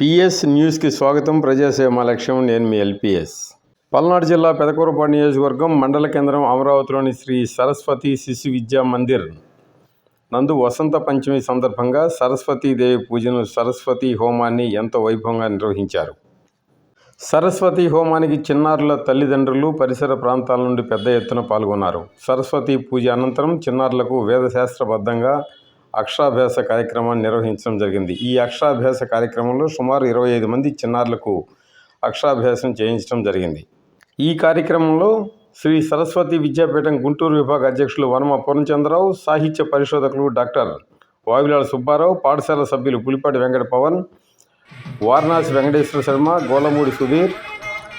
PS న్యూస్కి స్వాగతం. ప్రజాసేవ మా లక్ష్యం నేను మీ ఎల్పిఎస్. పల్నాడు జిల్లా పెదకూరపాడు నియోజకవర్గం మండల కేంద్రం అమరావతిలోని శ్రీ సరస్వతి శిశు విద్యా మందిర్ నందు వసంత పంచమి సందర్భంగా సరస్వతీదేవి పూజను సరస్వతి హోమాన్ని ఎంతో వైభవంగా నిర్వహించారు. సరస్వతి హోమానికి చిన్నారుల తల్లిదండ్రులు పరిసర ప్రాంతాల నుండి పెద్ద ఎత్తున పాల్గొన్నారు. సరస్వతి పూజ అనంతరం చిన్నారులకు వేదశాస్త్రబద్ధంగా అక్షరాభ్యాస కార్యక్రమాన్ని నిర్వహించడం జరిగింది. ఈ అక్షరాభ్యాస కార్యక్రమంలో సుమారు ఇరవై ఐదు మంది చిన్నారులకు అక్షరాభ్యాసం చేయించడం జరిగింది. ఈ కార్యక్రమంలో శ్రీ సరస్వతి విద్యాపీఠం గుంటూరు విభాగ అధ్యక్షులు వర్మ పూర్ణచంద్రరావు సాహిత్య పరిశోధకులు డాక్టర్ వావిలాల సుబ్బారావు పాఠశాల సభ్యులు పులిపాటి వెంకట పవన్ వారణాసి వెంకటేశ్వర శర్మ గోలమూడి సుధీర్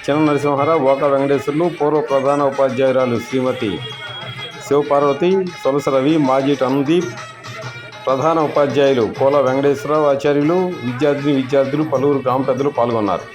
చిన్న నరసింహారావు ఓక వెంకటేశ్వర్లు పూర్వ ప్రధాన ఉపాధ్యాయురాలు శ్రీమతి శివపార్వతి సొలస రవి మాజీ అనుదీప్ ప్రధాన ఉపాధ్యాయులు కోల వెంకటేశ్వరరావు ఆచార్యులు విద్యార్థిని విద్యార్థులు పలువురు గ్రామ పెద్దలు పాల్గొన్నారు.